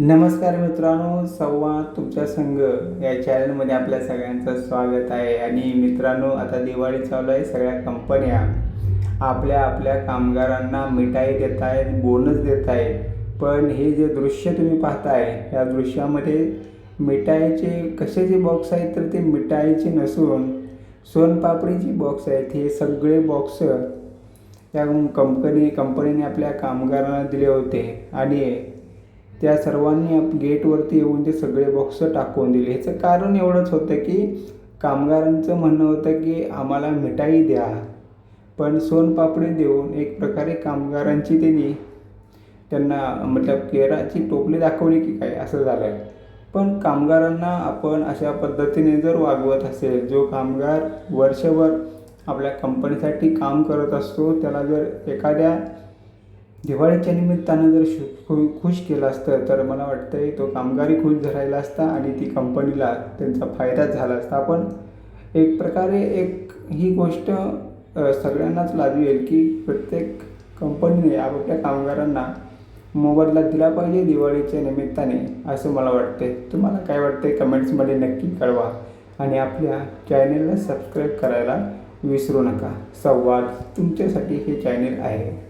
नमस्कार मित्रांनो संवाद तुमच्या संघ या चॅनलमध्ये आपल्या सगळ्यांचं स्वागत आहे. आणि मित्रांनो आता दिवाळी चालू आहे सगळ्या कंपन्या आपल्या आपल्या कामगारांना मिठाई देत आहेत बोनस देत आहेत. पण हे जे दृश्य तुम्ही पाहताय या दृश्यामध्ये मिठाईचे कशाचे बॉक्स आहेत तर ते मिठाईचे नसून सोनपापडीची बॉक्स आहेत. हे सगळे बॉक्स त्या कंपनी कंपनीने आपल्या कामगारांना दिले होते. आणि त्या सर्वांनी आप गेटवरती येऊन ते सगळे बॉक्स टाकून दिले. ह्याचं कारण एवढंच होतं की कामगारांचं म्हणणं होतं की आम्हाला मिठाई द्या. पण सोनपापडी देऊन एक प्रकारे कामगारांची त्यांनी त्यांना मतलब केराची टोपली दाखवली की काय असं झालं आहे पण कामगारांना आपण अशा पद्धतीने जर वागवत असेल जो कामगार वर्षभर आपल्या कंपनीसाठी काम करत असतो त्याला जर एखाद्या दिवाळीच्या निमित्तानं जर शु खु खुश केलं असतं तर मला वाटतंय तो कामगारही खुश धरायला असता आणि ती कंपनीला त्यांचा फायदाच झाला असता. आपण एक प्रकारे एक ही गोष्ट सगळ्यांनाच सगळ्यांनाच लाजवेल की प्रत्येक कंपनीने आपापल्या कामगारांना मोबदला दिला पाहिजे दिवाळीच्या निमित्ताने असं मला वाटते तुम्हाला काय वाटते कमेंट्समध्ये नक्की कळवा आणि आपल्या चॅनेलला सबस्क्राईब करायला विसरू नका. संवाद तुमच्यासाठी हे चॅनेल आहे.